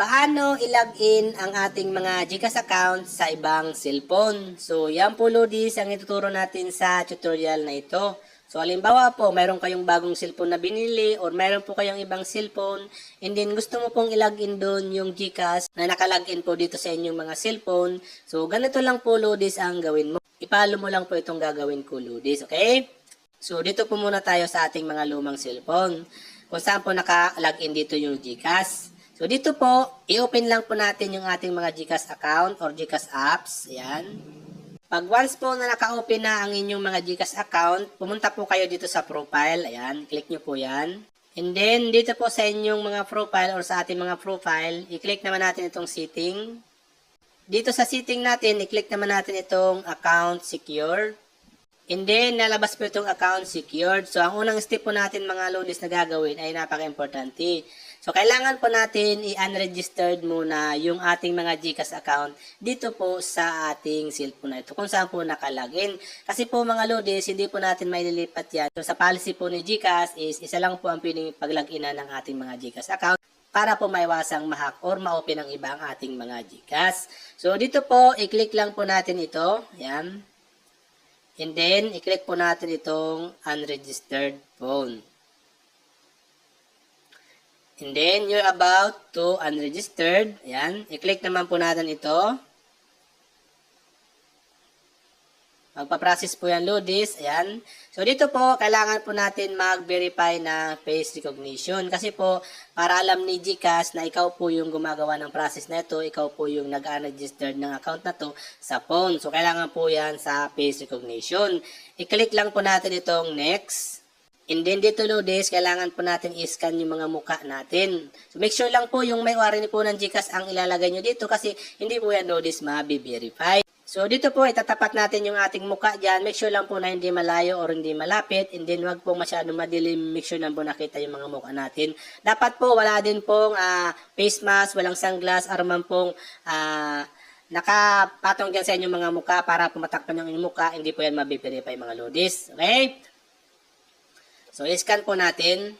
paano i-login ang ating mga GCash account sa ibang cellphone. So, yan po Lodis ang ituturo natin sa tutorial na ito. So, halimbawa po, mayroon kayong bagong cellphone na binili or mayroon po kayong ibang cellphone and then gusto mo pong i-login doon yung GCash na nakalagin po dito sa inyong mga cellphone. So, ganito lang po Lodis ang gawin mo. Ipalo mo lang po itong gagawin ko Lodis, okay? So, dito po muna tayo sa ating mga lumang cellphone kung saan po naka-login dito yung GCash. So, dito po, i-open lang po natin yung ating mga GCash account or GCash apps. Ayan. Pag once po na naka-open na ang inyong mga GCash account, pumunta po kayo dito sa profile. Ayan, click nyo po yan. And then, dito po sa inyong mga profile or sa ating mga profile, i-click naman natin itong setting. Dito sa setting natin, i-click naman natin itong account secured. And then, nalabas po itong account secured. So, ang unang step po natin mga lodis na gagawin ay napaka-importante. So, kailangan po natin i-unregistered muna yung ating mga GCash account dito po sa ating cellphone na ito kung saan po nakalagin. Kasi po mga lodis, hindi po natin maililipat yan. So, sa policy po ni GCash is isa lang po ang pwedeng paglagina ng ating mga GCash account para po maiwasang mahack or ma-open ang iba ang ating mga GCash. So, dito po, i-click lang po natin ito. Yan. And then, i-click po natin itong unregistered phone. And then, you're about to unregistered. Ayan. I-click naman po natin ito. Magpa-process po yan, Ludis. Ayan. So, dito po, kailangan po natin mag-verify na face recognition. Kasi po, para alam ni GCash na ikaw po yung gumagawa ng process na ito, ikaw po yung nag-unregistered ng account na to sa phone. So, kailangan po yan sa face recognition. I-click lang po natin itong next. And then dito Lodes, kailangan po natin i-scan yung mga muka natin. So make sure lang po yung may-wari po ng GCash ang ilalagay nyo dito kasi hindi po yan Lodes mabi-verify. So dito po itatapat natin yung ating muka dyan. Make sure lang po na hindi malayo or hindi malapit. And then wag po masyado madilim. Make sure lang po nakita yung mga muka natin. Dapat po wala din pong ah, face mask, walang sunglass, araman pong ah, nakapatong dyan sa inyong mga muka para pumatakpan yung inyong muka. Hindi po yan mabi-verify mga Lodes. Okay? So, i-scan po natin.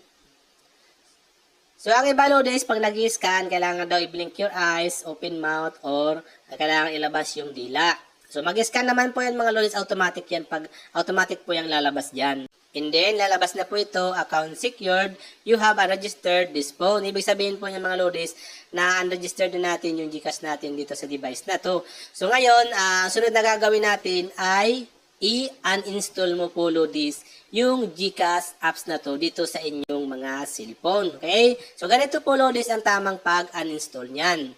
So, ang iba is pag nag-scan, kailangan daw i-blink your eyes, open mouth, or kailangan ilabas yung dila. So, mag-scan naman po yan mga lodis, automatic yan. Pag automatic po yung lalabas dyan. And then, lalabas na po ito, account secured, you have unregistered this phone. Ibig sabihin po niya mga lodis, na unregistered na natin yung GCash natin dito sa device na to. So, ngayon, ah, sunod na gagawin natin ay i-uninstall mo po lodis yung GCash apps na to dito sa inyong mga cellphone. Okay? So, ganito po lodis ang tamang pag-uninstall niyan.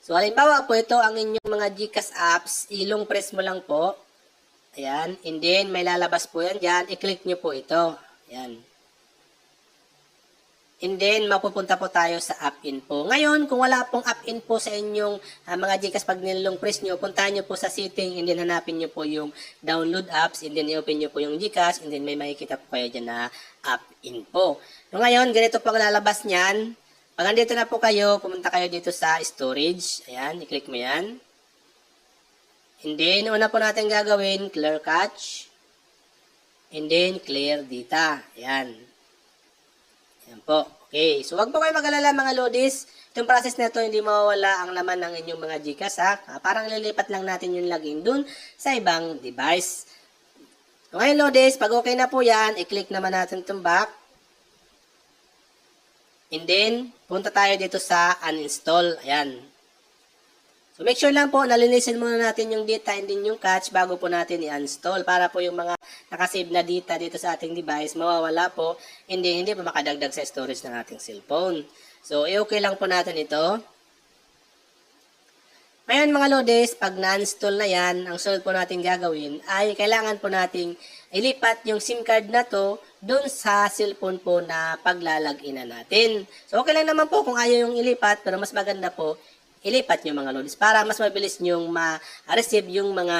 So, halimbawa po ito ang inyong mga GCash apps, ilong press mo lang po. Ayan. And then, may lalabas po yan dyan. I-click nyo po ito. Ayan. And then, mapupunta po tayo sa app info. Ngayon, kung wala pong app info sa inyong ah, mga GCash pag nilong press nyo, puntahan nyo po sa setting and then hanapin nyo po yung download apps and then i-open nyo po yung GCash and then may makikita po kayo dyan na app info. So, ngayon, ganito po ang lalabas niyan. Pag andito na po kayo, pumunta kayo dito sa storage. Ayan, i-click mo yan. And then, una po natin gagawin, clear cache. And then, clear data. Ayan. Ayan po. Okay. So, wag po kayo mag-alala mga lodis. Itong process na ito, hindi mawawala ang laman ng inyong mga GCash ha. Ah, Parang lilipat lang natin yung login dun sa ibang device. So, ngayon lodis, pag okay na po yan, i-click naman natin itong back. And then, punta tayo dito sa uninstall. Ayan. So, make sure lang po, nalinisin muna natin yung data and then yung cache bago po natin i-install para po yung mga nakasave na data dito sa ating device, mawawala po, hindi, hindi po makadagdag sa storage ng ating cellphone. So, i-okay lang po natin ito. Ngayon mga lodes, pag na-install na yan, ang sunod po natin gagawin ay kailangan po nating ilipat yung SIM card na to doon sa cellphone po na paglalagina natin. So okay lang naman po kung ayaw yung ilipat, pero mas maganda po ilipat nyo mga lodes para mas mabilis nyong ma-receive yung mga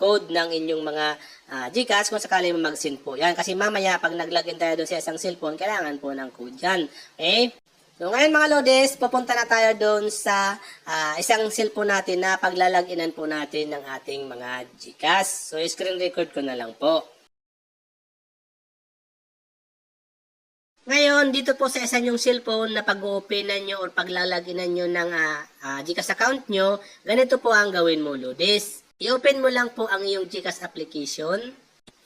code ng inyong mga uh, GCash kung sakali mag-send po. Yan, kasi mamaya pag nag-login tayo doon sa isang cellphone, kailangan po ng code yan. Okay? So ngayon mga lodes, pupunta na tayo doon sa ah, isang cellphone natin na paglalaginan po natin ng ating mga GCash. So screen record ko na lang po. Ngayon, dito po sa isa yung cellphone na pag-openan nyo or paglalaginan nyo ng ah, ah, GCash account nyo, ganito po ang gawin mo, Ludis. I-open mo lang po ang iyong GCash application.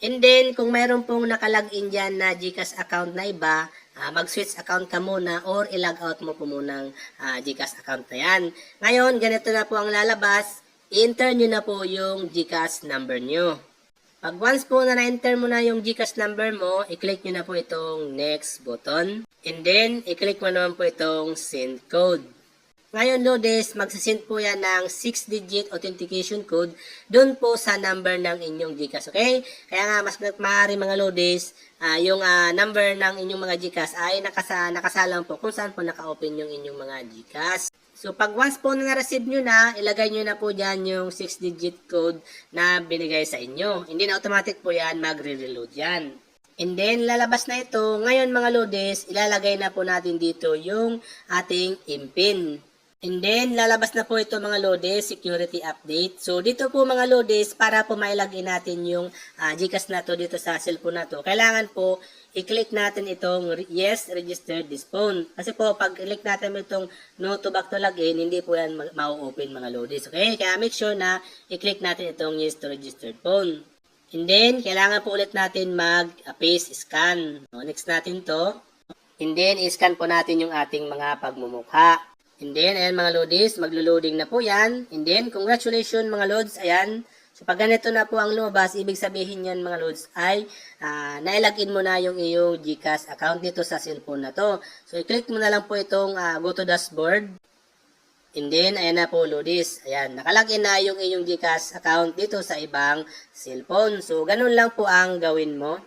And then, kung mayroon pong nakalagin dyan na GCash account na iba, ah, mag-switch account ka muna or i-log out mo po muna ang ah, GCash account na yan. Ngayon, ganito na po ang lalabas. I-enter nyo na po yung GCash number nyo. Pag once po na na-enter mo na yung GCash number mo, i-click nyo na po itong next button. And then, i-click mo naman po itong send code. Ngayon, Lodes, magsasend po yan ng 6-digit authentication code doon po sa number ng inyong GCash, okay? Kaya nga, mas maaari mga Lodes, ah, yung ah, number ng inyong mga GCash ay nakasa, nakasalang po kung saan po naka-open yung inyong mga GCash. So, pag once po na na-receive nyo na, ilagay nyo na po dyan yung 6-digit code na binigay sa inyo. Hindi na automatic po yan, magre-reload yan. And then, lalabas na ito. Ngayon, mga lodes, ilalagay na po natin dito yung ating impin. And then, lalabas na po ito mga lodes, security update. So, dito po mga lodes, para po mailagay natin yung ah, GCash na to dito sa cellphone na to, kailangan po i-click natin itong yes, registered this phone. Kasi po, pag i-click natin itong no to back to login, hindi po yan ma- ma-open mga lodes. Okay? Kaya make sure na i-click natin itong yes to registered phone. And then, kailangan po ulit natin mag-face scan. No, next natin to. And then, i-scan po natin yung ating mga pagmumukha. And then, ayan mga lodis, maglo-loading na po yan. And then, congratulations mga lods, ayan. So, pag ganito na po ang lumabas, ibig sabihin yan mga lods ay ah, nailagin mo na yung iyong GCash account dito sa cellphone na to. So, i-click mo na lang po itong ah, go to dashboard. And then, ayan na po, Lodis. Ayan, nakalagin na yung inyong GCash account dito sa ibang cellphone. So, ganun lang po ang gawin mo.